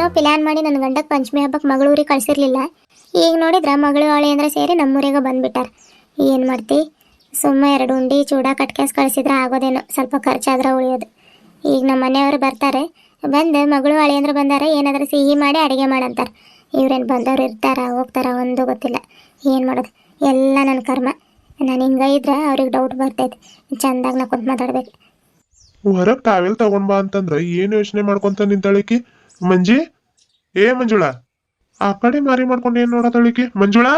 ಏನೋ ಪ್ಲ್ಯಾನ್ ಮಾಡಿ ನನ್ನ ಗಂಡಕ್ಕೆ ಪಂಚಮಿ ಹಬ್ಬಕ್ಕೆ ಮಗಳೂರಿಗೆ ಕಳಿಸಿರ್ಲಿಲ್ಲ. ಈಗ ನೋಡಿದ್ರೆ ಮಗಳು ಅವಳಿ ಅಂದ್ರೆ ಸೇರಿ ನಮ್ಮೂರಿಗೆ ಬಂದುಬಿಟ್ಟಾರ. ಏನು ಮಾಡ್ತಿ? ಸುಮ್ಮ ಎರಡು ಉಂಡಿ ಚೂಡ ಕಟ್ಕ್ಯಾಸ್ ಕಳಿಸಿದ್ರೆ ಆಗೋದೇನೋ, ಸ್ವಲ್ಪ ಖರ್ಚಾದ್ರೆ ಉಳಿಯೋದು. ಈಗ ನಮ್ಮ ಮನೆಯವರು ಬರ್ತಾರೆ. ಬಂದು ಮಗಳು ಅಳಿ ಅಂದ್ರೆ ಬಂದಾರೆ, ಏನಾದರೂ ಸಿಹಿ ಮಾಡಿ ಅಡುಗೆ ಮಾಡಂತಾರೆ. ಇವ್ರೇನು ಬಂದವರು ಇರ್ತಾರ, ಹೋಗ್ತಾರ ಒಂದು ಗೊತ್ತಿಲ್ಲ. ಏನು ಮಾಡೋದು? ಎಲ್ಲ ನನ್ನ ಕರ್ಮ. ನಾನು ಹಿಂಗೆ ಇದ್ರೆ ಅವ್ರಿಗೆ ಡೌಟ್ ಬರ್ತೈತೆ. ಚಂದಾಗ ನಾ ಕುಂತ್ ಮಾತಾಡ್ಬೇಕು. ಹೊರಗೆ ಟಾವೆಲ್ ತಗೊಂಡ್ ಬಾ ಏನು ಏನ್ ಯೋಚನೆ ಮಾಡ್ಕೊಂತ ನಿಂತಾಳಿಕಿ ಮಂಜಿ? ಏ ಮಂಜುಳಾ? ಆ ಕಡೆ ಮಾರಿ ಮಾಡ್ಕೊಂಡು ಏನ್ ನೋಡತಾಳಿಕಿ ಮಂಜುಳಾ?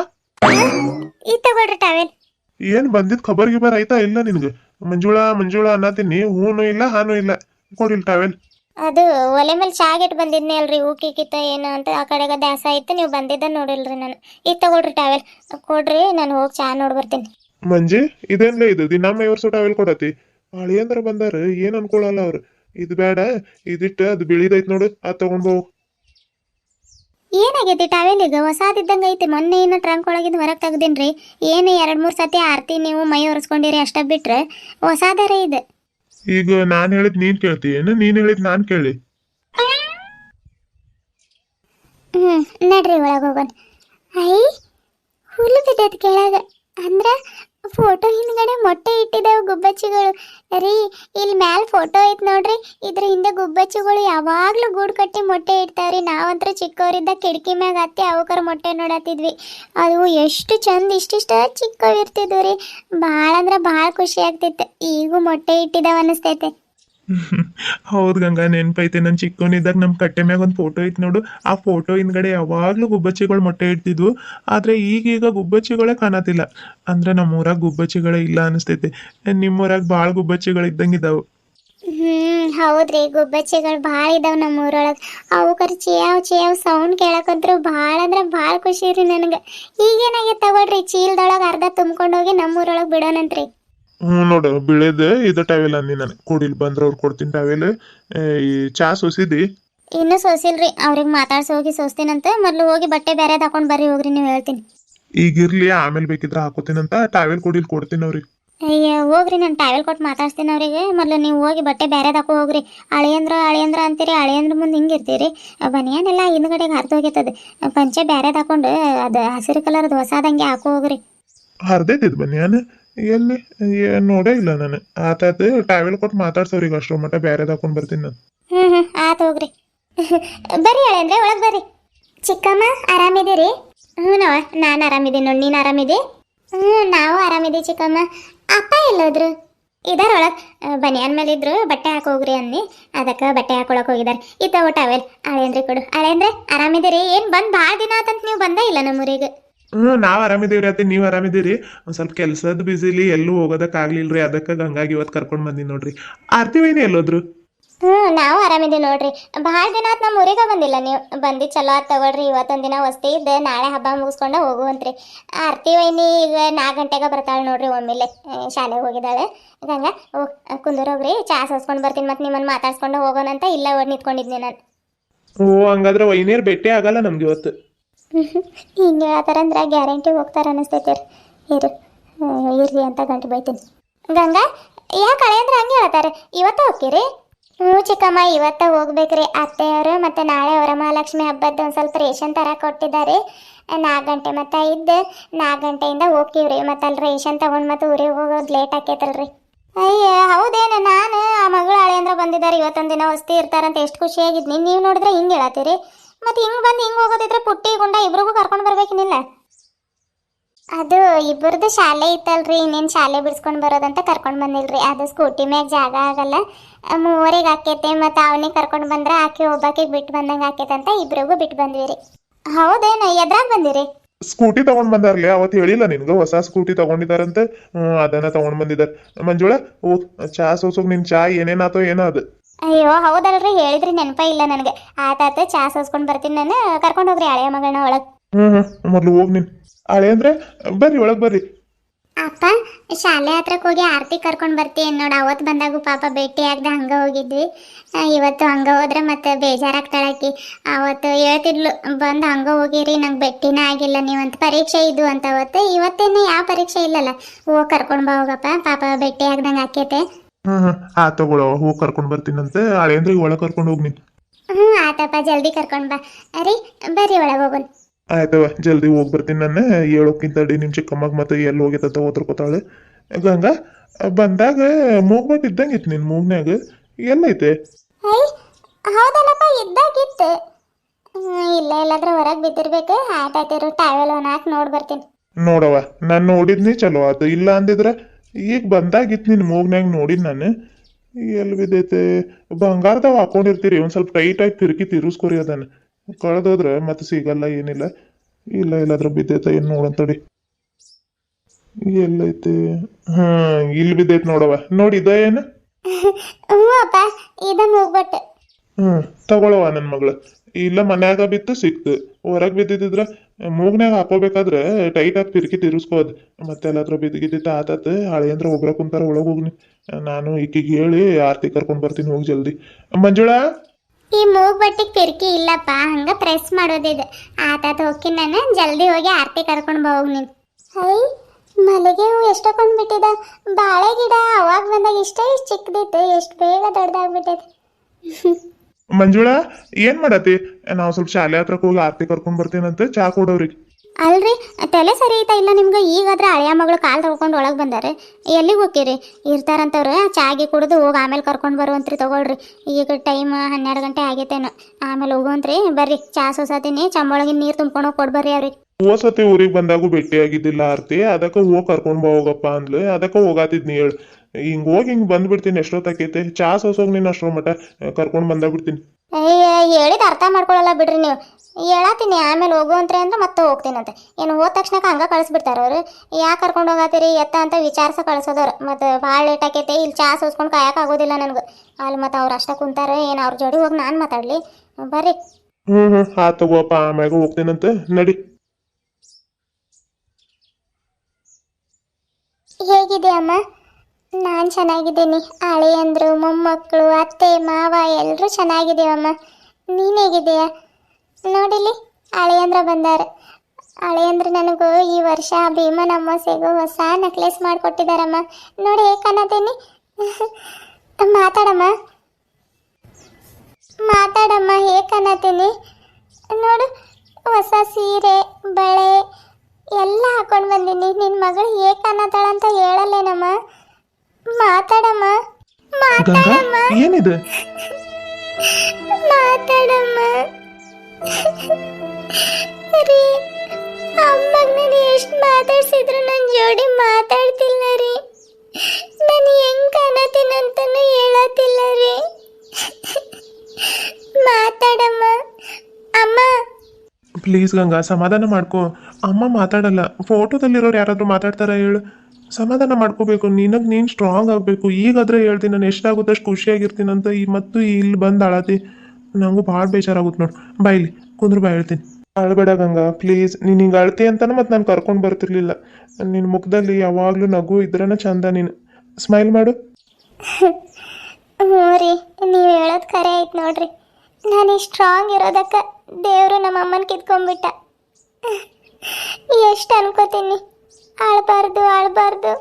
ಈ ತಗೊಳ್ರಿ ಟಾವೆಲ್ ಏನ್ ಬಂದಿದ್ ಖಬರ್ ಗಿಬರ್ ಆಯ್ತಾ ಇಲ್ಲ ನಿನ್ಗೆ? ಮಂಜುಳಾ ಮಂಜುಳಾ ಅನ್ನತೀನಿ ಹೂನು ಇಲ್ಲ ಹಾನು ಇಲ್ಲ. ಕೊಡಿಲ್ ಟಾವೆಲ್ ಅದು ಒಲೆ ಮೇಲೆ ಚಾಗಿಟ್ಟು ಬಂದಿದ್ನೇ ಅಲ್ರಿ ಕಿತ್ತ ಏನು ಅಂತ ಆ ಕಡೆಗೆ ದ್ಯಾಸ ಆಯ್ತು ನೀವು ಬಂದಿದ್ದ ನೋಡಿಲ್ರಿ ನಾನು. ಈಗ ತಗೊಳ್ರಿ ಟಾವೆಲ್ ಕೊಡ್ರಿ ನಾನು ಹೋಗಿ ಚಾ ನೋಡಿ ಬರ್ತೀನಿ. ಮಂಜಿ ಇದೇನ್ಲೇ ಇದು? ದಿನ ವರ್ಷ ಟಾವೆಲ್ ಕೊಡತಿ. ಅಳಿಯಂದ್ರ ಬಂದಾರ ಏನ್ ಅನ್ಕೊಳಲ್ಲ ಅವ್ರು. ಇದು ಬೇಡ ಇದಿಟ್ಟ ಅದು ಬಿಳಿದೈತ್ ನೋಡು ಅದ್ ತಗೊಂಡ್ ಹೋಗ್. ಏನಾಗೈತಿ? ಟಾವೆಲ್ ಈಗ ಹೊಸಾದಿದ್ದಂಗೆ ಐತಿ ಮೊನ್ನೆ ಏನು ಟ್ರಂಕ್ ಒಳಗಿಂದ ಹೊರಗೆ ತೆಗ್ದಿನ್ರಿ. ಏನು ಎರಡು ಮೂರು ಸತಿ ಆರ್ತಿ ನೀವು ಮೈ ಒರೆಸ್ಕೊಂಡಿರಿ ಅಷ್ಟ ಬಿಟ್ರೆ ಹೊಸಾದರೆ ಇದು. ಈಗ ನಾನ್ ಹೇಳಿದ್ ನೀನ್ ಕೇಳ್ತಿ. ಏನು? ನೀನ್ ಹೇಳಿದ್ ನಾನ್ ಕೇಳಿ. ಹ್ಞೂ ನಡ್ರಿ ಒಳಗೆ ಹೋಗೋಣ. ಐ ಹುಲ್ಲು ಬಿದ್ದೈತಿ ಕೆಳಗೆ. ಅಂದ್ರೆ ಫೋಟೋ ಹಿಂದ್ಗಡೆ ಮೊಟ್ಟೆ ಇಟ್ಟಿದ್ದಾವೆ ಗುಬ್ಬಚ್ಚಿಗಳು. ರೀ ಇಲ್ಲಿ ಮ್ಯಾಲ್ ಫೋಟೋ ಐತ್ ನೋಡ್ರಿ. ಇದ್ರ ಹಿಂದೆ ಗುಬ್ಬಚ್ಚಿಗಳು ಯಾವಾಗಲೂ ಗೂಡು ಕಟ್ಟಿ ಮೊಟ್ಟೆ ಇಡ್ತಾವ್ರಿ. ನಾವಂತ್ರ ಚಿಕ್ಕವರಿದ್ದ ಕಿಟಕಿ ಮ್ಯಾಗ ಹತ್ತಿ ಅವಕರ ಮೊಟ್ಟೆ ನೋಡತ್ತಿದ್ವಿ. ಅದು ಎಷ್ಟು ಚಂದ, ಇಷ್ಟಿಷ್ಟ ಚಿಕ್ಕವಿರ್ತಿದ್ವು ರೀ. ಭಾಳ ಅಂದ್ರೆ ಭಾಳ ಖುಷಿ ಆಗ್ತಿತ್ತು. ಈಗೂ ಮೊಟ್ಟೆ ಇಟ್ಟಿದ್ದಾವ ಅನಿಸ್ತೈತೆ. ಹೌದ್ ಗಂಗಾ, ನೆನ್ಪೈತೆ. ನನ್ ಚಿಕ್ಕವನಿದ್ದಾಗ ನಮ್ ಕಟ್ಟೆ ಮ್ಯಾಗ ಒಂದ್ ಫೋಟೋ ಐತ್ ನೋಡು. ಆ ಫೋಟೋ ಹಿಂದ್ಗಡೆ ಯಾವಾಗ್ಲೂ ಗುಬ್ಬಚ್ಚಿಗಳು ಮೊಟ್ಟೆ ಇಡ್ತಿದ್ವು. ಆದ್ರೆ ಈಗೀಗ ಗುಬ್ಬಚ್ಚಿಗಳೇ ಕಾಣತಿಲ್ಲ ಅಂದ್ರೆ ನಮ್ಮ ಊರಾಗ ಗುಬ್ಬಚ್ಚಿಗಳೇ ಇಲ್ಲ ಅನಿಸ್ತೈತೆ. ನಿಮ್ಮೂರಾಗ ಬಾಳ ಗುಬ್ಬಚ್ಚಿಗಳು ಇದ್ದಂಗಿದಾವು ಹ್ಮ್, ಹೌದ್ರಿ. ಗುಬ್ಬಚ್ಚಿಗಳು ಭಾಳ ಇದಾವ ನಮ್ಮ ಊರೊಳಗೆ ಅವು ಕರೆ ಚಿಯಾವ್ ಚಿಯಾವ್ ಸೌಂಡ್ ಕೇಳಕಂತ್ರು ಭಾಳ ಅಂದ್ರೆ ಭಾಳ ಖುಷಿ ರೀ ನನಗೆ. ಈಗೇನಾಗೈತೆ ತಗೊಳ್ರಿ. ಚೀಲದೊಳಗೆ ಅರ್ಧ ತುಂಬ್ಕೊಂಡು ಹೋಗಿ ನಮ್ಮ ಊರೊಳಗೆ ಬಿಡೋಣಂತ್ರಿ. ಹ್ಞೂ ನೋಡು ಬಿಳೆದ ಇದು ಟವೆಲ್ ಅಂದಿ ನಾನು. ಕೊಡಿಲ್ ಬಂದ್ರ ಅವ್ರು ಕೊಡ್ತೀನಿ ಟವೆಲ್ ಈ ಚಾ ಸೋಸಿದಿ? ಇನ್ನು ಸೋಸಿಲ್ರಿ ಅವ್ರಿಗೆ ಮಾತಾಡ್ಸಿ ಹೋಗಿ ಸೋಸ್ತೀನಂತ. ಮೊದಲು ಹೋಗಿ ಬಟ್ಟೆ ಬೇರೆ ಹಾಕೊಂಡು ಬರ್ರಿ ಹೋಗ್ರಿ ನೀವು ಹೇಳ್ತೀನಿ. ಈಗ ಇರ್ಲಿ ಆಮೇಲೆ ಬೇಕಿದ್ರೆ ಹಾಕೋತೀನಂತ. ಟಾವೆಲ್ ಕೊಡಿಲ್ ಕೊಡ್ತೀನಿ ಅವ್ರಿಗೆ. ಅಯ್ಯೋ ಹೋಗ್ರಿ ನಾನು ಟಾವೆಲ್ ಕೊಟ್ಟು ಮಾತಾಡ್ತೀನಿ ಅವರಿಗೆ. ಮೊದಲು ನೀವು ಹೋಗಿ ಬಟ್ಟೆ ಬೇರೆ ಹಾಕೋ ಹೋಗ್ರಿ. ಅಳಿಯಂದ್ರ ಅಳಿಯಂದ್ರ ಅಂತೀರಿ ಅಳಿಯಂದ್ರ ಮುಂದೆ ಹಿಂಗೆ ಇರ್ತೀರಿ. ಬನಿಯಾನೆಲ್ಲ ಹಿಂದ್ಗಡೆಗೆ ಹರಿದು ಹೋಗ್ಯತದ. ಪಂಚೆ ಬೇರೆ ಹಾಕೊಂಡು ಅದು ಹಸಿರು ಕಲರ್ದು ಹೊಸಾದಂಗೆ ಹಾಕೋ ಹೋಗ್ರಿ. ಹರ್ದೈತಿದ್ ಬನಿಯಾನ? ಎಲ್ಲಿ? ನೋಡೇ ಇಲ್ಲ ನಾನು. ಆತಾತ ಟಾವೆಲ್ ಕೊಟ್ಟು ಮಾತಾಡ್ಸವ್ರಿ ಅಷ್ಟೋ ಮಟ್ಟ ಬೇರೆ ಹಾಕೊಂಡ್ ಬರ್ತೀನಿ ನಾನು. ಹ್ಞೂ ಹ್ಞೂ ಆತು ಹೋಗ್ರಿ. ಬರ್ರಿ ಅಂದ್ರೆ ಒಳಗೆ ಬರ್ರಿ. ಚಿಕ್ಕಮ್ಮ, ಆರಾಮಿದ್ದೀರಿ? ಹ್ಞೂ ನಾನ್ ನಾನು ಆರಾಮಿದ್ದೀನಿ ನೋಡಿ, ನೀನು ಆರಾಮಿದಿ? ಹ್ಞೂ ನಾವು ಆರಾಮಿದ್ದೀವಿ ಚಿಕ್ಕಮ್ಮ. ಅಪ್ಪ ಎಲ್ಲೋದ್ರು? ಇದಾರ ಒಳಗೆ. ಬನಿಯನ್ ಮೇಲೆ ಇದ್ರು, ಬಟ್ಟೆ ಹಾಕೋಗ್ರಿ ಅನ್ನಿ. ಅದಕ್ಕೆ ಬಟ್ಟೆ ಹಾಕೊಳಕ್ ಹೋಗಿದಾರೆ. ಇತ್ತ ತಗೋ ಟಾವೆಲ್ ಅಂದ್ರೆ ಕೊಡು. ಅಳೇಂದ್ರೆ, ಆರಾಮಿದ್ದೀರಿ? ಏನ್ ಬಂದ್ ಭಾಳ ದಿನ ಆತಂತ ನೀವು ಬಂದ ಇಲ್ಲ ನಮ್ಮೂರಿಗೆ. ಹ್ಮ್ ನಾವ್ ಆರಾಮಿದೀವ್ರಿ ಅತ್ತೆ ನೀವ್ ಆರಾಮಿದ್ದೀರಿ ಒಂದ್ ಸ್ವಲ್ಪ ಕೆಲ್ಸದ ಬಿಸಿಲಿ ಎಲ್ಲೂ ಹೋಗೋದಕ್ ಆಗ್ಲಿಲ್ರಿ ಅದಕ್ಕ ಗಂಗಾಗಿ ಇವತ್ ಕರ್ಕೊಂಡ್ ಬಂದಿನಿ ನೋಡ್ರಿ. ಆರ್ತಿ ವೈನಿ ಎಲ್ಲೋದ್ರು? ಹ್ಞೂ ನಾವು ಆರಾಮಿದ್ದೀವಿ ನೋಡ್ರಿ. ಭಾಳ ದಿನ ಆತ್ ನಮ್ಮ ಊರಿಗೆ ಬಂದಿಲ್ಲ ನೀವು. ಬಂದಿ ಚಲೋ ಆತ್ ತಗೊಳ್ರಿ ಇವತ್ತೊಂದು ದಿನ ವಸ್ತಿ ಇದ್ದೆ ನಾಳೆ ಹಬ್ಬ ಮುಗಿಸ್ಕೊಂಡು ಹೋಗುವಂತ್ರಿ. ಆರ್ತಿ ವೈನಿ ಈಗ ನಾಲ್ಕು ಗಂಟೆಗೆ ಬರ್ತಾಳೆ ನೋಡ್ರಿ ಒಮ್ಮೆಲೆ ಶಾಲೆಗೆ ಹೋಗಿದ್ದಾಳೆ. ಗಂಗ ಓ ಕುಂದೂರೋಗ್ರಿ ಚಾ ಸಸ್ಕೊಂಡು ಬರ್ತೀನಿ ಮತ್ತೆ ನಿಮ್ಮನ್ನು ಮಾತಾಡ್ಸ್ಕೊಂಡು ಹೋಗೋಣಂತ ಇಲ್ಲ ಓಡ್ ನಿಂತ್ಕೊಂಡಿದ್ನಿ ನಾನು. ಓ ಹಂಗಾದ್ರೆ ವೈನಿಯರ್ ಭೇಟಿ ಆಗಲ್ಲ ನಮ್ಗೆ ಇವತ್ತು? ಹಿಂಗೆ ಹೇಳ್ತಾರಂದ್ರೆ ಗ್ಯಾರಂಟಿ ಹೋಗ್ತಾರೆ ಅನ್ನಿಸ್ತೈತೆ ಇರು. ಇರಲಿ ಅಂತ ಗಂಟು ಬೈತೀನಿ. ಗಂಗಾ ಯಾಕೆ ಅಂದ್ರೆ ಹಂಗೆ ಹೇಳ್ತಾರೆ. ಇವತ್ತು ಹೋಗ್ತೀರಿ? ಹ್ಞೂ ಚಿಕ್ಕಮ್ಮ, ಇವತ್ತ ಹೋಗ್ಬೇಕ್ರಿ. ಅತ್ತೆಯವರು ಮತ್ತು ನಾಳೆ ಅವರ ಮಹಾಲಕ್ಷ್ಮಿ ಹಬ್ಬದ ಒಂದು ಸ್ವಲ್ಪ ರೇಷನ್ ತರ ಕೊಟ್ಟಿದ್ದಾರೆ. ನಾಲ್ಕು ಗಂಟೆ ಮತ್ತು ಇದ್ದು ನಾಲ್ಕು ಗಂಟೆಯಿಂದ ಹೋಗ್ತೀವ್ರಿ. ಮತ್ತು ಅಲ್ಲಿ ರೇಷನ್ ತೊಗೊಂಡು ಮತ್ತು ಊರಿಗೆ ಹೋಗೋದು ಲೇಟ್ ಆಕೈತಲ್ರಿ. ಅಯ್ಯ, ಹೌದೇನು? ನಾನು ಆ ಮಗಳು ಹಳೆ ಅಂದ್ರೆ ಬಂದಿದ್ದಾರೆ. ಇವತ್ತೊಂದು ದಿನ ಹೊಸ್ತಿ ಇರ್ತಾರಂತ ಎಷ್ಟು ಖುಷಿಯಾಗಿದ್ನಿ. ನೀವು ನೋಡಿದ್ರೆ ಹಿಂಗೆ ಹೇಳತ್ತೀರಿ. ಮತ್ತೆ ಹಿಂಗ್ ಬಂದು ಹಿಂಗ್ ಹೋಗೋದಿದ್ರೆ ಪುಟ್ಟಿ ಗುಂಡ ಇಬ್ರಿಗೂ ಕರ್ಕೊಂಡು ಬರ್ಬೇಕಿನಿಲ್ಲ ಅದು ಇಬ್ಬರದು ಶಾಲೆ ಇತ್ತಲ್ರಿ, ಇನ್ನೇನು ಶಾಲೆ ಬಿಡಿಸ್ಕೊಂಡು ಬರೋದಂತ ಕರ್ಕೊಂಡು ಬಂದಿಲ್ರಿ. ಅದು ಸ್ಕೂಟಿ ಮ್ಯಾಗ ಜಾಗ ಆಗಲ್ಲ. ಮೂವರಿಗೆ ಆಕೈತೆ ಮತ್ತು ಅವನಿಗೆ ಕರ್ಕೊಂಡು ಬಂದ್ರೆ ಆಕೆ ಒಬ್ಬಾಕಿಗೆ ಬಿಟ್ಟು ಬಂದಂಗೆ ಆಕೈತೆ ಅಂತ ಇಬ್ಬರಿಗೂ ಬಿಟ್ಟು ಬಂದ್ವಿ ರೀ. ಹೌದೇನು, ಎದ್ರಾಗ ಬಂದಿರಿ? ಸ್ಕೂಟಿ ತಗೊಂಡ್ ಬಂದಾರ್ಲೆ ಅವತ್ತು ಹೇಳಿಲ್ಲ ನಿನ್ಗೆ ಹೊಸ ಸ್ಕೂಟಿ ತಗೊಂಡಿದಾರಂತೆ. ಅದನ್ನ ತಗೊಂಡ್ ಬಂದಿದ್ದಾರೆ ಮಂಜುಳ, ಓ, ಚಾ ಸೋಸೋಗ್ ನಿನ್ ಚಾ ಏನೇನಾತೋ ಏನೋ ಅದು. ಅಯ್ಯೋ ಹೌದಲ್ರಿ ಹೇಳಿದ್ರಿ ನೆನಪ ಇಲ್ಲ ನನಗೆ. ಆತಾತ ಚಾ ಸೋಸ್ಕೊಂಡು ಬರ್ತೀನಿ ನಾನು. ಕರ್ಕೊಂಡು ಹೋಗ್ರಿ ಹಳೆಯ ಮಗಳನ್ನ ಒಳಗೆ. ಹ್ಮ್ ಹ್ಮ್ ಮೊದ್ಲು ಹೋಗ್ ನೀನ್. ಹಳೆ ಅಂದ್ರೆ ಬರ್ರಿ ಒಳಗ್ ಬರ್ರಿ. ಅಪ್ಪ ಶಾಲೆ ಹತ್ರಕ್ಕೆ ಹೋಗಿ ಆರತಿ ಕರ್ಕೊಂಡು ಬರ್ತೀನಿ ನೋಡು ಅವತ್ತು ಬಂದಾಗೂ ಪಾಪ ಭೇಟಿ ಆಗದೆ ಹಂಗೆ ಹೋಗಿದ್ವಿ. ಆ, ಇವತ್ತು ಹಂಗೆ ಹೋದ್ರೆ ಮತ್ತೆ ಬೇಜಾರಾಗ್ತಾಳಕ್ಕಿ ಅವತ್ತು ಹೇಳ್ತಿದ್ಲು ಬಂದು ಹಂಗೆ ಹೋಗಿರಿ ನಂಗೆ ಭೇಟಿನ ಆಗಿಲ್ಲ ನೀವಂತ ಪರೀಕ್ಷೆ ಇದ್ದು ಅಂತ ಅವತ್ತು. ಇವತ್ತೇನು ಯಾವ ಪರೀಕ್ಷೆ ಇಲ್ಲಲ್ಲ. ಹೋಗಿ ಕರ್ಕೊಂಡು ಬಾ ಹೋಗಪ್ಪ ಪಾಪ ಭೇಟಿ ಆಗ್ದಂಗೆ ಆಕೈತೆ. ಹ್ಮ್ ಹ್ಮ್. ಆ ತಗೊಳವ ಹೋಗ್ ಕರ್ಕೊಂಡ್ ಬರ್ತೀನಂತೆ ಅಳೇಂದ್ರಿಗೆ ಒಳಗ್ ಕರ್ಕೊಂಡು ಹೋಗ್ನಿ. ನೀನ್ ಹ್ಞೂ ಆತಪ್ಪ ಜಲ್ದಿ ಕರ್ಕೊಂಡು ಬಾ. ಅರಿ ಬರ್ರಿ ಒಳಗೆ ಹೋಗೋಣ. ಆಯ್ತವ ಜಲ್ದಿ ಹೋಗಿ ಬರ್ತೀನಿ ನಾನು. ಹೇಳೋಕ್ಕಿಂತ ಅಡಿ ನಿಮ್ ಚಿಕ್ಕಮ್ಮಗ ಮತ್ತೆ ಎಲ್ಲಿ ಹೋಗಿತ್ತ ಓದ್ರಕೋತಾಳೆ ಗಂಗಾ ಬಂದಾಗ ಮೂಗ್ಬಟ್ ಇದ್ದಂಗೆ ಇತ್ತು ನಿನ್ನ ಮೂಗ್ನ್ಯಾಗ. ಎಲ್ಲೈತೆ? ಐ ಹೌದಲ್ಲಪ್ಪ ಇದ್ದಾಗಿತ್ತು ಹ್ಮ್, ಇಲ್ಲ ಎಲ್ಲಾದ್ರೂ ಹೊರಗೆ ಬಿದ್ದಿರ್ಬೇಕು. ಆಯ್ತಾಯ್ತಿರು ಟ್ಯಾವೆಲ್ ಒನ್ ಹಾಕಿ ನೋಡಿ ಬರ್ತೀನಿ. ನೋಡವ ನಾನು ನೋಡಿದ್ನಿ ಚಲೋ. ಆತು ಇಲ್ಲ ಅಂದಿದ್ರ ಈಗ ಬಂದಾಗಿತ್ತು ನಿನ್ನ ಮೂಗ್ನ್ಯಾಗ ನೋಡಿದ್ ನಾನು. ಎಲ್ಲಿ ಬಿದ್ದೈತೆ ಬಂಗಾರದಾಗ ಹಾಕೊಂಡಿರ್ತೀರಿ ಒಂದು ಸ್ವಲ್ಪ ಆಗಿ ತಿರುಗಿ ತಿರುಗಿಸ್ಕೊರಿ ಅದನ್ನು. ಕಳೆದೋದ್ರೆ ಮತ್ತೆ ಸಿಗಲ್ಲ ಏನಿಲ್ಲ. ಇಲ್ಲ ಇಲ್ಲಾದ್ರೆ ಬಿದ್ದೈತೆ ಏನು ನೋಡಂತಡಿ ಎಲ್ಲೈತೆ? ಹಾ ಇಲ್ಲಿ ಬಿದ್ದೈತೆ ನೋಡವ ನೋಡಿದ ಏನು? ಹ್ಮ್ ತಗೊಳವ ನನ್ನ ಮಗಳು. ಇಲ್ಲ ಮನ್ಯಾಗ ಬಿತ್ತು ಸಿಕ್ತು. ಹೊರಗೆ ಬಿದ್ದಿದ್ರ ಮೂಗ್ನ್ಯಾಗ ಹಾಕೋಬೇಕಾದ್ರೆ ಟೈಟ್ ಆಗಿ ತಿರುಗಿ ತಿರುಗಿಸ್ಕೋದು ಮತ್ತೆ ಎಲ್ಲಾದ್ರೂ ಬಿದ್ದಿಗಿದ್ದಿತ್ತ ಆತತ್ ಹಳೆಯಂದ್ರ ಒಬ್ರ ಕುಂತಾರ ಒಳಗೆ ಹೋಗ್ನಿ. ನಾನು ಈಕಿಗೆ ಹೇಳಿ ಆರ್ತಿ ಕರ್ಕೊಂಡು ಬರ್ತೀನಿ ಹೋಗಿ ಜಲ್ದಿ. ಮಂಜುಳಾ? ಈ ಮೂಗ್ಬಟ್ಟಿಗೆ ತಿರ್ಕಿ ಇಲ್ಲಪ್ಪ ಹಂಗ ಪ್ರೆಸ್ ಮಾಡೋದಿದೆ ಆತಾತ ಹೋಗಿ ನಾನು ಜಲ್ದಿ ಹೋಗಿ ಆರತಿ ಕರ್ಕೊಂಡು ಹೋಗ್ ನೀನು ಹೈ ಮಲ್ಲಿಗೆ ಹೂ ಎಷ್ಟೊಂದು ಬಿಟ್ಟಿದ? ಬಾಳೆ ಗಿಡ ಅವಾಗ ಬಂದಾಗ ಇಷ್ಟೇ ಇಷ್ಟು ಚಿಕ್ಕದಿತ್ತು ಎಷ್ಟು ಬೇಗ ದೊಡ್ಡದಾಗ್ಬಿಟ್ಟೈತೆ ಮಂಜುಳಾ ಏನ್ ಮಾಡತಿ ನಾವು ಸ್ವಲ್ಪ ಶಾಲೆ ಹತ್ರ ಹೋಗಿ ಆರತಿ ಕರ್ಕೊಂಡ್ ಬರ್ತೀನಂತ ಚಾ ಕೊಡೋರಿಗೆ ಅಲ್ರಿ, ತಲೆ ಸರಿ ಐತಾ ಇಲ್ಲ ನಿಮ್ಗೆ? ಈಗಾದ್ರೆ ಹಳೆಯ ಮಗಳು ಕಾಲು ತೊಳ್ಕೊಂಡು ಒಳಗೆ ಬಂದಾರೆ. ಎಲ್ಲಿಗೆ ಹೋಗಿರಿ ಇರ್ತಾರಂತವ್ರು, ಚಾಗಿ ಕುಡಿದು ಹೋಗಿ ಆಮೇಲೆ ಕರ್ಕೊಂಡು ಬರುವಂತ್ರಿ ತಗೊಳ್ರಿ. ಈಗ ಟೈಮ್ ಹನ್ನೆರಡು ಗಂಟೆ ಆಗೈತೇನು. ಆಮೇಲೆ ಹೋಗುವಂತ್ರಿ, ಬರ್ರಿ. ಚಾ ಸೋಸಾತೀನಿ, ಚಂಬೊಳಗಿನ ನೀರು ತುಂಬ್ಕೊಂಡು ಹೋಗಿ ಕೊಡ್ಬರ್ರಿ ಅವ್ರಿಗೆ. ಹೋಸತಿ ಊರಿಗೆ ಬಂದಾಗೂ ಭೇಟಿ ಆಗಿದ್ದಿಲ್ಲ ಆರ್ತಿ. ಅದಕ್ಕೆ ಹೋಗಿ ಕರ್ಕೊಂಡು ಹೋಗಪ್ಪ ಅಂದ್ಲು. ಅದಕ್ಕೆ ಹೋಗಾತಿದ್ನಿ ಹೇಳು. ಹಿಂಗ್ ಹೋಗಿ ಹಿಂಗ್ ಬಂದ್ಬಿಡ್ತೀನಿ ಎಷ್ಟೊತ್ತಾಕೈತೆ ಚಾ ಸೋಸೋಗ್ ನೀನು ಅಷ್ಟರ ಮಟ್ಟ ಕರ್ಕೊಂಡು ಬಂದಾಗ್ಬಿಡ್ತೀನಿ ಅಯ್ಯ ಹೇಳಿದ ಅರ್ಥ ಮಾಡ್ಕೊಳ್ಳಲ್ಲ ಬಿಡ್ರಿ ನೀವು. ಹೇಳತ್ತೀನಿ ಆಮೇಲೆ ಹೋಗುವಂತ್ರಿ ಅಂದ್ರೆ ಮತ್ತೆ ಹೋಗ್ತೀನಂತೆ ಏನು ಹೋದ ತಕ್ಷಣ ಹಂಗೆ ಕಳಿಸ್ಬಿಡ್ತಾರ ಅವರು. ಯಾಕೆ ಕರ್ಕೊಂಡು ಹೋಗತ್ತೀರಿ ಎತ್ತ ಅಂತ ವಿಚಾರಿಸ ಕಳಿಸೋದವ್ರು. ಮತ್ತು ಭಾಳ ಲೇಟ್ ಆಕೈತೆ ಇಲ್ಲಿ ಚಾ ಸೋಸ್ಕೊಂಡು ಕಾಯಕ್ಕೆ ಆಗೋದಿಲ್ಲ ನನಗೆ. ಅಲ್ಲಿ ಮತ್ತು ಅವ್ರು ಅಷ್ಟ ಕುಂತಾರೆ ಏನು ಅವ್ರ ಜೋಡಿ ಹೋಗಿ ನಾನು ಮಾತಾಡಲಿ. ಬರ್ರಿ. ಹ್ಞೂ ಹ್ಮ್ ಹಾ ತಗೋಪ್ಪ ಆಮ್ಯಾಗ ಹೋಗ್ತೀನಂತೆ. ನಡಿ. ಹೇಗಿದೆ ಅಮ್ಮ? ನಾನು ಚೆನ್ನಾಗಿದ್ದೀನಿ. ಅಳಿಯಂದ್ರು ಮೊಮ್ಮಕ್ಕಳು ಅತ್ತೆ, ಮಾವ ಎಲ್ಲರೂ ಚೆನ್ನಾಗಿದ್ದೀವಮ್ಮ. ನೀನು ಹೇಗಿದೆಯಾ ನೋಡಿಲಿ ಅಳಿಯಂದ್ರ ಬಂದಾರೆ. ಅಳಿಯಂದ್ರ ನನಗೂ ಈ ವರ್ಷ ಭೀಮನ ಅಮ್ಮಸೆಗೂ ಹೊಸ ನೆಕ್ಲೆಸ್ ಮಾಡಿಕೊಟ್ಟಿದ್ದಾರಮ್ಮ ನೋಡಿ, ಕಾಣತೀನಿ. ಮಾತಾಡಮ್ಮ. ಮಾತಾಡಮ್ಮ ಕಾಣತೀನಿ. ನೋಡು, ಹೊಸ ಸೀರೆ, ಬಳೆ, ಎಲ್ಲ ಹಾಕೊಂಡು ಬಂದೀನಿ. ನಿನ್ನ ಮಗಳು ಅಂತ ಹೇಳಲ್ಲೇನಮ್ಮ? ಮಾತಾಡಮ್ಮ. ಗಂಗಾ ಮಾತಾಡಮ್ಮ ಏನಿದೆ? ಮಾತಾಡಮ್ಮ. ರೀ ಅಮ್ಮಗ್ ನಾನು ಎಷ್ಟು ಮಾತಾಡ್ಸಿದ್ರು ನನ್ನ ಜೋಡಿ ಮಾತಾಡ್ತಿಲ್ಲ ರೀ. ನಾನು ಹೆಂಗ್ ಕಾಣತೀನಂತನೂ ಹೇಳತ್ತಿಲ್ಲ ರೀ. ಮಾತಾಡಮ್ಮ. ಅಮ್ಮ. ಪ್ಲೀಸ್ ಗಂಗಾ ಸಮಾಧಾನ ಮಾಡ್ಕೋ. ಅಮ್ಮ ಮಾತಾಡಲ್ಲ ಫೋಟೋದಲ್ಲಿರೋರು ಯಾರಾದ್ರೂ ಮಾತಾಡ್ತಾರ ಹೇಳು. ಸಮಾಧಾನ ಮಾಡ್ಕೋಬೇಕು. ನಿನಗೆ ನೀನು ಸ್ಟ್ರಾಂಗ್ ಆಗಬೇಕು. ಈಗಾದ್ರೆ ಹೇಳ್ತೀನಿ ನಾನು ಎಷ್ಟಾಗುತ್ತೆ ಅಷ್ಟು ಖುಷಿಯಾಗಿರ್ತೀನಂತ ಈ ಮತ್ತು ಇಲ್ಲಿ ಬಂದು ಅಳತಿ ನನಗೂ ಭಾಳ ಬೇಜಾರಾಗುತ್ತೆ ನೋಡು. ಬೈಲಿ ಕುಂದ್ರ ಬಾಯ್ ಹೇಳ್ತೀನಿ. ಅಳಬೇಡ ಗಂಗಾ ಪ್ಲೀಸ್ ನೀನು ಹಿಂಗೆ ಅಳ್ತಿ ಅಂತಾನೆ ಮತ್ತು ನಾನು ಕರ್ಕೊಂಡು ಬರ್ತಿರ್ಲಿಲ್ಲ. ನಿನ್ನ ಮುಖದಲ್ಲಿ ಯಾವಾಗಲೂ ನಗು ಇದ್ರನ ಚಂದ ನೀನು. ಸ್ಮೈಲ್ ಮಾಡು. ಹ್ಞೂ ನೀವು ಹೇಳೋದು ಕರೆ ಆಯ್ತು ನೋಡ್ರಿ. ನಾನು ಸ್ಟ್ರಾಂಗ್ ಇರೋದಕ್ಕೆ ದೇವರು ನಮ್ಮ ಅಮ್ಮನ ಕಿತ್ಕೊಂಡ್ಬಿಟ್ಟ. ಎಷ್ಟು ಅನ್ಕೋತೀನಿ. ಆಳ್ಬಾರ್ದು ಆಳ್ಬಾರ್ದು.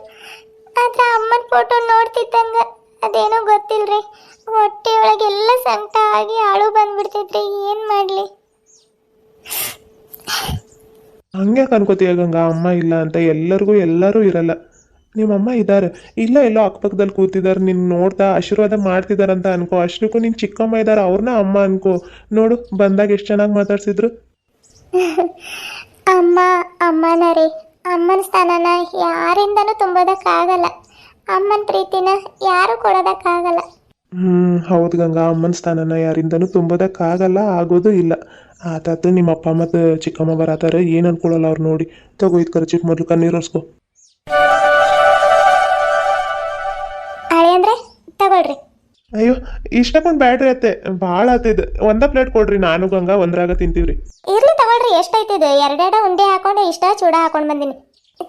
ಆದ್ರೆ ಅಮ್ಮನ ಫೋಟೋ ನೋಡ್ತಿದ್ದಂಗ ಅದೇನೋ ಗೊತ್ತಿಲ್ರಿ. ಹೊಟ್ಟೆ ಒಳಗೆಲ್ಲ ಸಂಕಟ ಆಗಿ ಅಳು ಬಂದ್ಬಿಡ್ತಿದ್ರೆ ಏನು ಮಾಡಲಿ? ಹಂಗೆ ಅನ್ಕೋತೀಯ ಗಂಗಾ ಅಮ್ಮ ಇಲ್ಲ ಅಂತ ಎಲ್ಲರಿಗೂ ಎಲ್ಲರೂ ಇರಲ್ಲ. ನಿಮ್ಮಮ್ಮ ಇದ್ದಾರೆ. ಇಲ್ಲ ಎಲ್ಲೋ ಅಕ್ಕಪಕ್ಕದಲ್ಲಿ ಕೂತಿದ್ದಾರೆ. ನಿನ್ನ ನೋಡ್ತಾ ಆಶೀರ್ವಾದ ಮಾಡ್ತಿದ್ದಾರೆ ಅಂತ ಅನ್ಕೋ. ಅಷ್ಟಕ್ಕೂ ನಿನ್ನ ಚಿಕ್ಕಮ್ಮ ಇದ್ದಾರೆ ಅವ್ರನ್ನ ಅಮ್ಮ ಅನ್ಕೋ. ನೋಡು ಬಂದಾಗ ಎಷ್ಟು ಚೆನ್ನಾಗಿ ಮಾತಾಡ್ಸಿದ್ರು. ಅಮ್ಮ ಅಮ್ಮನ ರೀ. ಅಮ್ಮನ ಸ್ಥಾನನ ಯಾರಿಂದನೂ ತುಂಬೋದಕ್ಕಾಗಲ್ಲ. ಅಮ್ಮನ ಪ್ರೀತಿನ ಯಾರು ಕೊಡೋದಕ್ಕಾಗಲ್ಲ. ಹ್ಮ್ ಹೌದು ಗಂಗಾ. ಅಮ್ಮನ ಸ್ಥಾನನ ಯಾರಿಂದನೂ ತುಂಬೋದಕ್ಕಾಗಲ್ಲ ಆಗೋದು ಇಲ್ಲ. ಆತಾತು ನಿಮ್ಮ ಅಪ್ಪ ಮತ್ತು ಚಿಕ್ಕಮ್ಮ ಬರತಾರೆ ಏನು ಅನ್ಕೊಳ್ಳಲ್ಲ ಅವ್ರು ನೋಡಿ. ತಗೋ ಇದು ಖರ್ಚಿಗೆ ಮೊದಲು ಕಣ್ಣೀರು ಒರ್ಸ್ಕೊ. ಹಳೆ ಅಂದ್ರೆ ತಗೊಳ್ರಿ. ಅಯ್ಯೋ ಇಷ್ಟಕ್ಕೊಂದು ಬ್ಯಾಡ್ರಿ ಅತ್ತೆ. ಭಾಳ ಆತಿದ್ ಒಂದ ಪ್ಲೇಟ್ ಕೊಡ್ರಿ ನಾನು ಗಂಗಾ ಒಂದ್ರಾಗ ತಿಂತೀವ್ರಿ. ತಗೊಳ್ರಿ ಎಷ್ಟೈತಿದೆ ಎರಡೆರಡು ಉಂಡೆ ಹಾಕೊಂಡು ಇಷ್ಟ ಚೂಡ ಹಾಕೊಂಡು ಬಂದಿನಿ.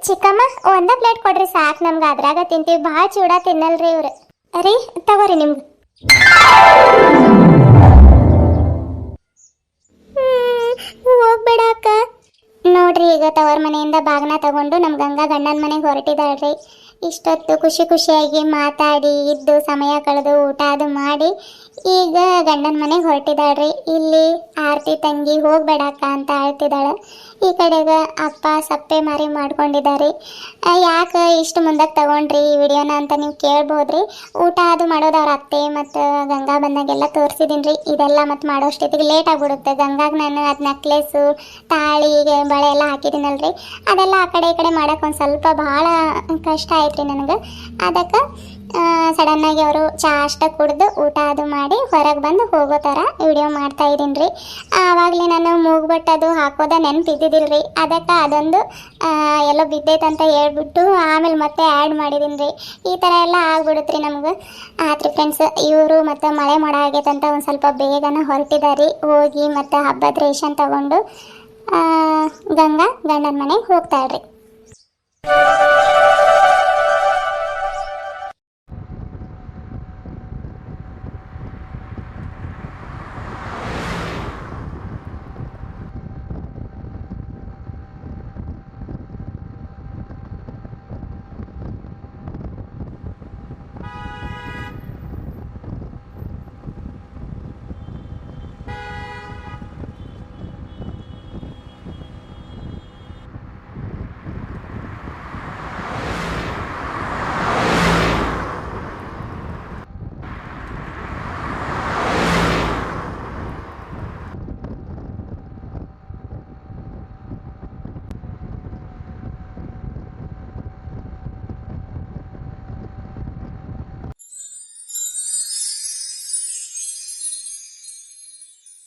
ಚಿಕ್ಕಮ್ಮ, ಒಂದ ಪ್ಲೇಟ್ ಕೊಡ್ರಿ, ಸಾಕು ನಮ್ಗೆ. ಅದ್ರಾಗ ತಿಂತೀವಿ. ಭಾಳ ಚೂಡ ತಿನ್ನಲ್ರಿ ಇವ್ರು. ರೀ, ತಗೋರಿ ನಿಮ್ಗೆ. ನೋಡ್ರಿ, ಈಗ ತವರ್ ಮನೆಯಿಂದ ಬಾಗ್ನ ತಗೊಂಡು ನಮ್ ಗಂಗಾ ಗಂಡನ ಮನೆಗೆ ಹೊರಟಿದಾಳ್ರಿ ಇಷ್ಟೊತ್ತು ಖುಷಿ ಖುಷಿಯಾಗಿ ಮಾತಾಡಿ, ಇದ್ದು, ಸಮಯ ಕಳೆದು, ಊಟ ಅದು ಮಾಡಿ ಈಗ ಗಂಡನ ಮನೆಗೆ ಹೊರಟಿದ್ದಾಳ್ರಿ ಇಲ್ಲಿ ಆರತಿ ತಂಗಿ ಹೋಗ್ಬೇಡಕ್ಕ ಅಂತ ಹೇಳ್ತಿದ್ದಾಳೆ ಈ ಕಡೆಗೆ ಅಪ್ಪ ಸಪ್ಪೆ ಮಾರಿ ಮಾಡ್ಕೊಂಡಿದ್ದಾರೆ ಯಾಕೆ ಇಷ್ಟು ಮುಂದಕ್ಕೆ ತಗೊಂಡ್ರಿ ಈ ವಿಡಿಯೋನ ಅಂತ ನೀವು ಕೇಳ್ಬೋದ್ರಿ. ಊಟ ಅದು ಮಾಡೋದು ಅವ್ರ ಅತ್ತೆ ಮತ್ತು ಗಂಗಾ ಬಂದಾಗೆಲ್ಲ ತೋರಿಸಿದ್ದೀನಿ ರೀ ಇದೆಲ್ಲ ಮತ್ತು ಮಾಡೋಷ್ಟೊತ್ತಿಗೆ ಲೇಟ್ ಆಗಿಬಿಡುತ್ತೆ. ಗಂಗಾಗೆ ನಾನು ಅದು ನೆಕ್ಲೆಸ್ಸು ತಾಳಿ ಬಳೆ ಎಲ್ಲ ಹಾಕಿದ್ದೀನಲ್ರಿ ಅದೆಲ್ಲ ಆ ಕಡೆ ಈ ಕಡೆ ಮಾಡೋಕೆ ಒಂದು ಸ್ವಲ್ಪ ಭಾಳ ಕಷ್ಟ ಆಯ್ತು ನನಗೆ. ಅದಕ್ಕೆ ಸಡನ್ನಾಗಿ ಅವರು ಚಾ ಅಷ್ಟ ಕುಡ್ದು ಊಟ ಅದು ಮಾಡಿ ಹೊರಗೆ ಬಂದು ಹೋಗೋ ಥರ ವಿಡಿಯೋ ಮಾಡ್ತಾ ಇದ್ದೀನಿ ರೀ ಆವಾಗಲೇ ನಾನು ಮೂಗ್ಬಟ್ಟು ಅದು ಹಾಕೋದ ನೆನಪಿದ್ದಿದ್ದಿಲ್ಲ ರೀ ಅದಕ್ಕೆ ಅದೊಂದು ಎಲ್ಲೋ ಬಿದ್ದೈತಂತ ಹೇಳ್ಬಿಟ್ಟು ಆಮೇಲೆ ಮತ್ತೆ ಆ್ಯಡ್ ಮಾಡಿದ್ದೀನಿ ರೀ ಈ ಥರ ಎಲ್ಲ ಆಗ್ಬಿಡುತ್ತೆ ರೀ ನಮ್ಗೆ. ಆತ್ರಿ ಫ್ರೆಂಡ್ಸ್ ಇವರು ಮತ್ತು ಮಳೆ ಮಾಡ ಆಗೈತಂತ ಒಂದು ಸ್ವಲ್ಪ ಬೇಗನೆ ಹೊರಟಿದ್ದಾರೆ ಹೋಗಿ ಮತ್ತು ಹಬ್ಬದ ರೇಷನ್ ತಗೊಂಡು ಗಂಗಾ ಗಂಡನ ಮನೆಗೆ ಹೋಗ್ತಾಳ್ರಿ